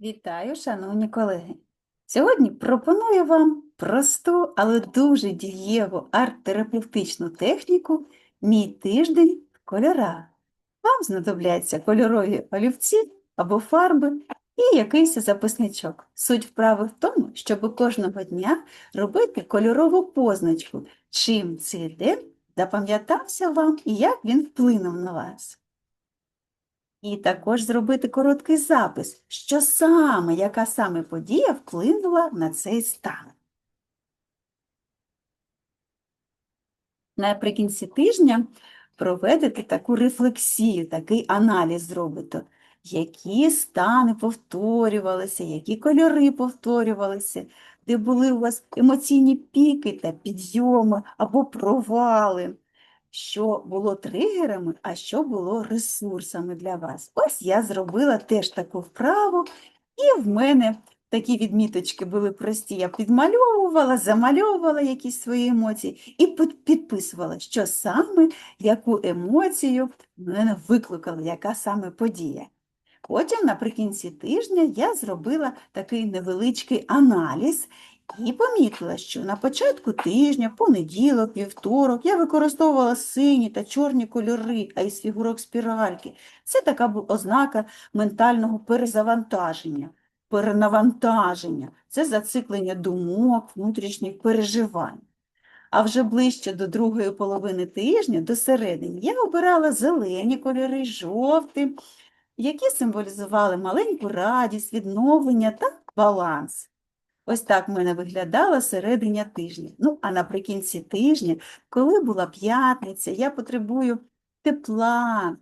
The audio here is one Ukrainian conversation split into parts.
Вітаю, шановні колеги! Сьогодні пропоную вам просту, але дуже дієву арт-терапевтичну техніку Мій тиждень в кольорах. Вам знадобляться кольорові олівці або фарби і якийсь записничок. Суть вправи в тому, щоб кожного дня робити кольорову позначку, чим цей день запам'ятався вам і як він вплинув на вас. І також зробити короткий запис, що саме, яка саме подія вплинула на цей стан. Наприкінці тижня проведете таку рефлексію, такий аналіз зробите, які стани повторювалися, які кольори повторювалися, де були у вас емоційні піки та підйоми або провали що було тригерами, а що було ресурсами для вас. Ось я зробила теж таку вправу, і в мене такі відміточки були прості. Я підмальовувала, замальовувала якісь свої емоції і підписувала, що саме, яку емоцію мене викликала, яка саме подія. Потім наприкінці тижня я зробила такий невеличкий аналіз і помітила, що на початку тижня, понеділок, вівторок, я використовувала сині та чорні кольори, а із фігурок спіральки. Це така ознака ментального перезавантаження, перенавантаження. Це зациклення думок, внутрішніх переживань. А вже ближче до другої половини тижня, до середини, я обирала зелені кольори, жовті, які символізували маленьку радість, відновлення та баланс. Ось так в мене виглядала серединя тижня. Ну, а наприкінці тижня, коли була п'ятниця, я потребую тепла,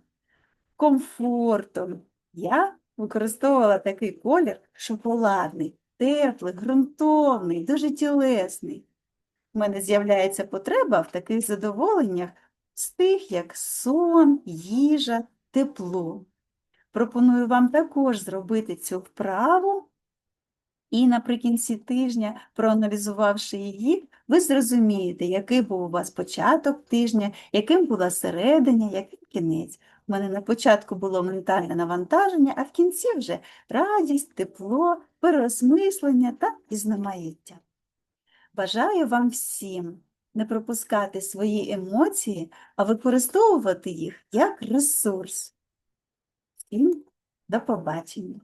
комфорту. Я використовувала такий колір шоколадний, теплий, ґрунтовний, дуже тілесний. У мене з'являється потреба в таких задоволеннях з тих, як сон, їжа, тепло. Пропоную вам також зробити цю вправу, і наприкінці тижня, проаналізувавши її, ви зрозумієте, який був у вас початок тижня, яким була середина, яким кінець. У мене на початку було ментальне навантаження, а в кінці вже радість, тепло, переосмислення та пізнамаїття. Бажаю вам всім не пропускати свої емоції, а використовувати їх як ресурс. Всім до побачення!